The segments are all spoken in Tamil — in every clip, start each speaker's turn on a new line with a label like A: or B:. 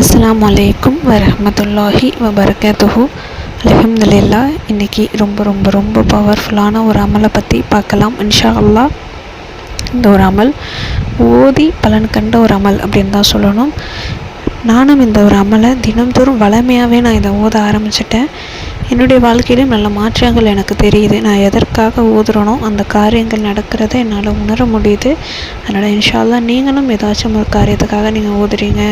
A: அஸ்லாம் அலைக்கும் வரமத்துல்லாஹி வபரகாத்துஹு அல்ஹம்துலில்லா இன்றைக்கி ரொம்ப ரொம்ப ரொம்ப பவர்ஃபுல்லான ஒரு அமலை பற்றி பார்க்கலாம். இன்ஷா அல்லாஹ் இந்த ஒரு அமல் ஓதி பலன் கண்ட ஒரு அமல் அப்படின்னு தான் சொல்லணும். நானும் இந்த ஒரு அமலை தினம்தோறும் வளமையாகவே நான் இதை ஓத ஆரம்பிச்சிட்டேன். என்னுடைய வாழ்க்கையிலும் நல்ல மாற்றங்கள் எனக்கு தெரியுது. நான் எதற்காக ஊதுறனோ அந்த காரியங்கள் நடக்கிறத என்னால் உணர முடியுது. அதனால் இன்ஷால்லா நீங்களும் ஏதாச்சும் ஒரு காரியத்துக்காக நீங்கள் ஊதுறீங்க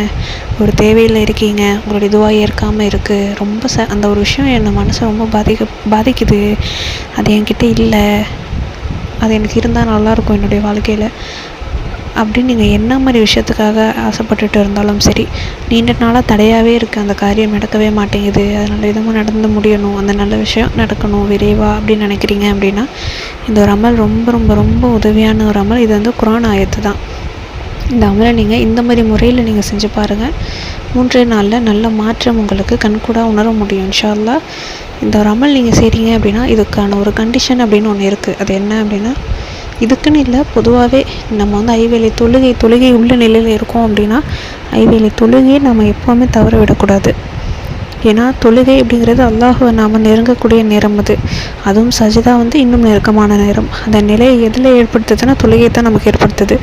A: ஒரு தேவையில் இருக்கீங்க உங்களுடைய இதுவாக ஏற்காமல் இருக்குது ரொம்ப ச அந்த ஒரு விஷயம் என்னை மனசை ரொம்ப பாதிக்க பாதிக்குது. அது என்கிட்ட இல்லை. அது எனக்கு இருந்தால் நல்லாயிருக்கும் என்னுடைய வாழ்க்கையில். அப்படின்னு நீங்கள் என்ன மாதிரி விஷயத்துக்காக ஆசைப்பட்டுட்டு இருந்தாலும் சரி நீண்ட நாளாக தடையாகவே இருக்குது அந்த காரியம் நடக்கவே மாட்டேங்குது. அதனால் விதமாக நடந்து முடியணும். அந்த நல்ல விஷயம் நடக்கணும். விரைவாக அப்படின்னு நினைக்கிறீங்க அப்படின்னா இந்த ஒரு அமல் ரொம்ப ரொம்ப ரொம்ப உதவியான ஒரு அமல். இது வந்து குரான் ஆயத்து தான். இந்த அமலை நீங்கள் இந்த மாதிரி முறையில் நீங்கள் செஞ்சு பாருங்கள் மூன்றே நாளில் நல்ல மாற்றம் உங்களுக்கு கண்கூடாக உணர முடியும். இன்ஷால்லா இந்த ஒரு அமல் நீங்கள் செய்கிறீங்க அப்படின்னா இதுக்கான ஒரு கண்டிஷன் அப்படின்னு ஒன்று இருக்குது அது என்ன அப்படின்னா இதுக்குன்னு இல்லை பொதுவாகவே நம்ம வந்து ஐவேளை தொழுகை தொழுகை உள்ள நிலையில் இருக்கோம் அப்படின்னா ஐவேளை தொழுகையை நம்ம எப்போவுமே தவற விடக்கூடாது. ஏன்னா தொழுகை அப்படிங்கிறது அல்லாஹுவை நாம் நெருங்கக்கூடிய நேரம் அது. அதுவும் சஜிதா வந்து இன்னும் நெருக்கமான நேரம். அந்த நிலையை எதில் ஏற்படுத்துதுன்னா தொழுகையை தான் நமக்கு ஏற்படுத்துது.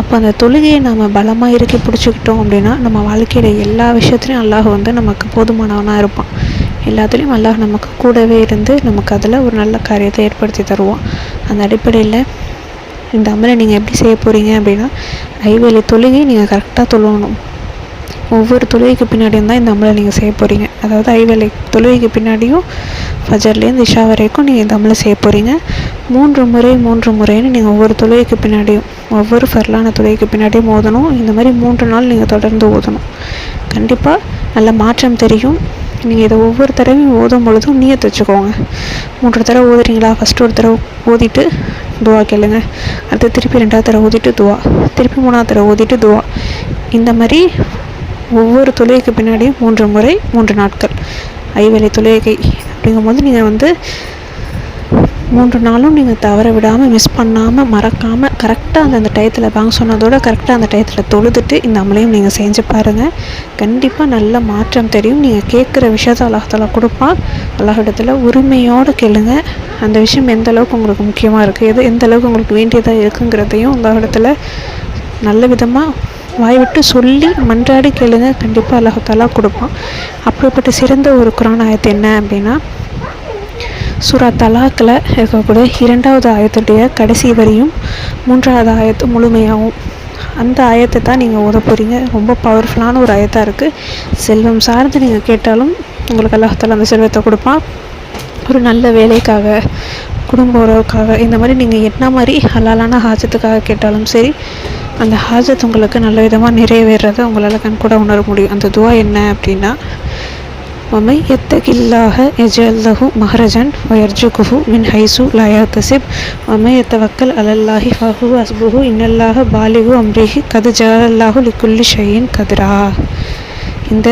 A: அப்போ அந்த தொழுகையை நம்ம பலமாக இறுக்கி பிடிச்சிக்கிட்டோம் அப்படின்னா நம்ம வாழ்க்கையில் எல்லா விஷயத்துலையும் அல்லாஹ் வந்து நமக்கு போதுமானவனாக இருப்பான். எல்லாத்துலேயும் அல்லாஹ் நமக்கு கூடவே இருந்து நமக்கு அதில் ஒரு நல்ல காரியத்தை ஏற்படுத்தி தருவான். அந்த அடிப்படையில் இந்த அமலை நீங்கள் எப்படி செய்ய போகிறீங்க அப்படின்னா ஐவேலி தொழுகை நீங்கள் கரெக்டாக தொழணும். ஒவ்வொரு தொழுகைக்கு பின்னாடியும் தான் இந்த அமலை நீங்கள் செய்ய போகிறீங்க அதாவது ஐவேலை தொழுகைக்கு பின்னாடியும் ஃபஜர்லேருந்து இஷா வரைக்கும் நீங்கள் இந்த அமலை செய்ய போகிறீங்க மூன்று முறை மூன்று முறைன்னு நீங்கள் ஒவ்வொரு தொழுகைக்கு பின்னாடியும் ஒவ்வொரு ஃபர்லான தொழுகைக்கு பின்னாடியும் ஓதணும். இந்த மாதிரி மூன்று நாள் நீங்கள் தொடர்ந்து ஓதணும். கண்டிப்பாக நல்ல மாற்றம் தெரியும். நீங்கள் இதை ஒவ்வொரு தடவையும் ஓதும் பொழுதும் நீயத்து வச்சுக்கோங்க மூன்று தடவை ஓதுறீங்களா? ஃபஸ்ட்டு ஒரு தடவை ஓதிட்டு துவா கேளுங்க. அடுத்து திருப்பி ரெண்டாவது தடவை ஓதிட்டு துவா. திருப்பி மூணாவது தடவை ஓதிட்டு துவா. இந்த மாதிரி ஒவ்வொரு தொழுகைக்கு பின்னாடியும் மூன்று முறை மூன்று நாட்கள். ஐவேளை தொழுகை அப்படிங்கும்போது நீங்கள் வந்து மூன்று நாளும் நீங்கள் தவற விடாமல் மிஸ் பண்ணாமல் மறக்காமல் கரெக்டாக அந்த அந்த டயத்தில் வாங்க சொன்னதோட கரெக்டாக அந்த டயத்தில் தொழுதுட்டு இந்த அமலையும் நீங்கள் செஞ்சு பாருங்கள் கண்டிப்பாக நல்ல மாற்றம் தெரியும். நீங்கள் கேட்குற விஷயத்த அல்லாஹால கொடுப்பான். அல்லாஹிடத்தில் உரிமையோடு கேளுங்க. அந்த விஷயம் எந்த அளவுக்கு உங்களுக்கு முக்கியமாக இருக்குது எது எந்த அளவுக்கு உங்களுக்கு வேண்டியதாக இருக்குங்கிறதையும் அல்லாஹிடத்தில் நல்ல விதமாக வாய் விட்டு சொல்லி மன்றாடி கேளுங்க. கண்டிப்பாக அல்லாஹாலா கொடுப்பான். அப்படிப்பட்ட சிறந்த ஒரு குரான் ஆயத்து என்ன அப்படின்னா சூரா தலாக்கில் இருக்கக்கூடிய இரண்டாவது ஆயத்துடைய கடைசி வரியும் மூன்றாவது ஆயத்து முழுமையாகவும். அந்த ஆயத்தை தான் நீங்கள் ஓத போகிறீங்க ரொம்ப பவர்ஃபுல்லான ஒரு ஆயத்தாக இருக்குது செல்வம் சார்ந்து நீங்கள் கேட்டாலும் உங்களுக்கு அல்லாஹால அந்த செல்வத்தை கொடுப்பான். ஒரு நல்ல வேலைக்காக குடும்ப உறவுக்காக இந்த மாதிரி நீங்கள் என்ன மாதிரி ஹலாலான ஹாஜத்துக்காக கேட்டாலும் சரி அந்த ஹாஜத் உங்களுக்கு நல்ல விதமாக நிறைவேறதை உங்களால் கண்கூட உணர முடியும். அந்த துவா என்ன அப்படின்னா ஒமை எத்தகில்லாக எஜல்லஹு மஹரஜன் வயர்ஜுகுஹு மின் ஹைசு லயாத்தசிப் ஒமை எத்தவக்கல் அலல்லாஹி ஃபஹு அஸ்புஹு இன்னல்லாஹ பாலிகு அம்ரிஹி கது ஜல்லாஹு லிக்குல்லி ஷையின் கதிரா இந்த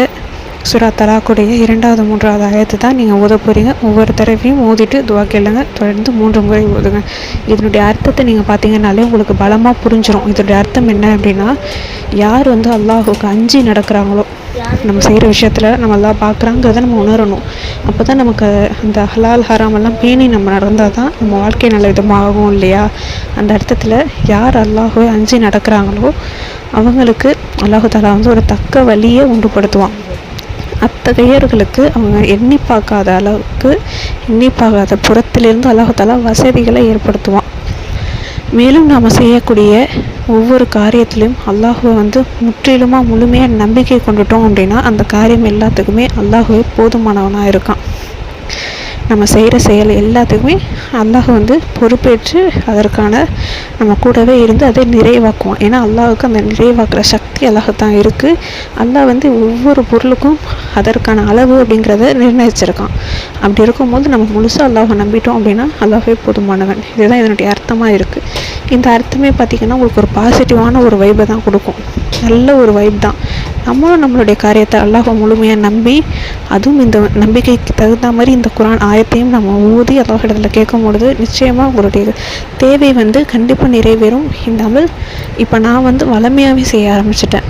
A: சுரா தலாக்குடைய இரண்டாவது மூன்றாவது ஆயத்தை தான் நீங்கள் ஓத போகிறீங்க ஒவ்வொரு தடவையும் ஓதிட்டு துவா கேளுங்க. தொடர்ந்து மூன்று முறை ஓதுங்க. இதனுடைய அர்த்தத்தை நீங்கள் பார்த்தீங்கன்னாலே உங்களுக்கு பலமாக புரிஞ்சிடும் இதனுடைய அர்த்தம் என்ன அப்படின்னா யார் வந்து அல்லாஹுக்கு அஞ்சு நடக்கிறாங்களோ நம்ம செய்கிற விஷயத்தில் நம்ம எல்லாம் பார்க்குறாங்கிறத நம்ம உணரணும். அப்போ தான் நமக்கு அந்த ஹலால் ஹராம் எல்லாம் பேணி நம்ம நடந்தால் தான் நம்ம வாழ்க்கை நல்ல விதமாகும் இல்லையா? அந்த அர்த்தத்தில் யார் அல்லாஹோ அஞ்சு நடக்கிறாங்களோ அவங்களுக்கு அல்லாஹு தாலா வந்து ஒரு தக்க வழியை உண்டுபடுத்துவான் அத்தகையர்களுக்கு அவங்க எண்ணி பார்க்காத அளவுக்கு எண்ணி பார்க்காத புறத்திலிருந்து அல்லாஹாலா வசதிகளை ஏற்படுத்துவான். மேலும் நாம் செய்யக்கூடிய ஒவ்வொரு காரியத்திலையும் அல்லாஹுவை வந்து முற்றிலுமாக முழுமையாக நம்பிக்கை கொண்டுட்டோம் அப்படின்னா அந்த காரியம் எல்லாத்துக்குமே அல்லாஹுவே போதுமானவனாக இருக்கான். நம்ம செய்கிற செயல் எல்லாத்துக்குமே அல்லாஹ் வந்து பொறுப்பேற்று அதற்கான நம்ம கூடவே இருந்து அதை நிறைவாக்குவோம் ஏன்னா அல்லாஹுக்கு அந்த நிறைவாக்குற சக்தி அல்லாஹத்தான் இருக்குது அல்லாஹ் வந்து ஒவ்வொரு பொருளுக்கும் அதற்கான அளவு அப்படிங்கிறத நிர்ணயிச்சிருக்கான். அப்படி இருக்கும்போது நம்ம முழுசாக அல்லாஹை நம்பிட்டோம் அப்படின்னா அல்லாஹே போதுமானவன். இதுதான் இதனுடைய அர்த்தமாக இருக்குது இந்த அர்த்தமே பார்த்திங்கன்னா உங்களுக்கு ஒரு பாசிட்டிவான ஒரு வைப்பை தான் கொடுக்கும். நல்ல ஒரு வைப் தான். நம்மளும் நம்மளுடைய காரியத்தை அல்லாஹை முழுமையாக நம்பி அதுவும் இந்த நம்பிக்கைக்கு தகுந்த மாதிரி இந்த குரான் ஆயத்தையும் நம்ம ஊதி அல்லாஹிடத்தில் கேட்கும் பொழுது நிச்சயமாக உங்களுடைய தேவை வந்து கண்டிப்பாக நிறைவேறும். இந்த அமல் இப்போ நான் வந்து வளமையாகவே செய்ய ஆரம்பிச்சிட்டேன்.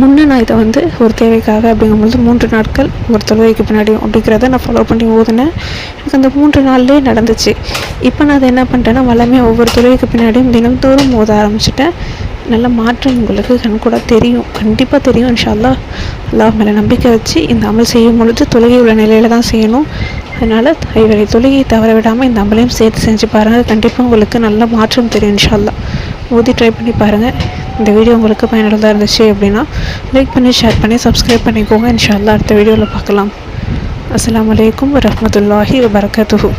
A: முன்னே நான் இதை வந்து ஒரு தேவைக்காக அப்படிங்கும்பொழுது மூன்று நாட்கள் ஒரு தொழுகைக்கு பின்னாடியும் அப்படிங்கிறத நான் ஃபாலோ பண்ணி ஓதுனேன். எனக்கு அந்த மூன்று நாள்லேயே நடந்துச்சு. இப்போ நான் அதை என்ன பண்ணிட்டேன்னா வளமையாக ஒவ்வொரு தொழுகைக்கு பின்னாடியும் தினந்தோறும் ஓத ஆரம்பிச்சிட்டேன். நல்ல மாற்றம் உங்களுக்கு கண் கூட தெரியும். கண்டிப்பாக தெரியும். இன்ஷால்லா அல்லாஹ் மேலே நம்பிக்கை வச்சு இந்த அமல் செய்யும் பொழுது தொழுகை உள்ள நிலையில் தான் செய்யணும். அதனால் இவரை தொழுகையை தவற விடாமல் இந்த அமலையும் சேர்த்து செஞ்சு பாருங்கள் கண்டிப்பாக உங்களுக்கு நல்ல மாற்றம் தெரியும் இன்ஷால்லா ஊதி ட்ரை பண்ணி பாருங்கள் இந்த வீடியோ உங்களுக்கு பயனுள்ளதாக இருந்துச்சு அப்படின்னா லைக் பண்ணி ஷேர் பண்ணி சப்ஸ்கிரைப் பண்ணிக்கோங்க. இன்ஷால்லா அடுத்த வீடியோவில் பார்க்கலாம். அஸ்லாம் வலைக்கம் வரமத்துல்லாஹி வபரகாத்துஹூ.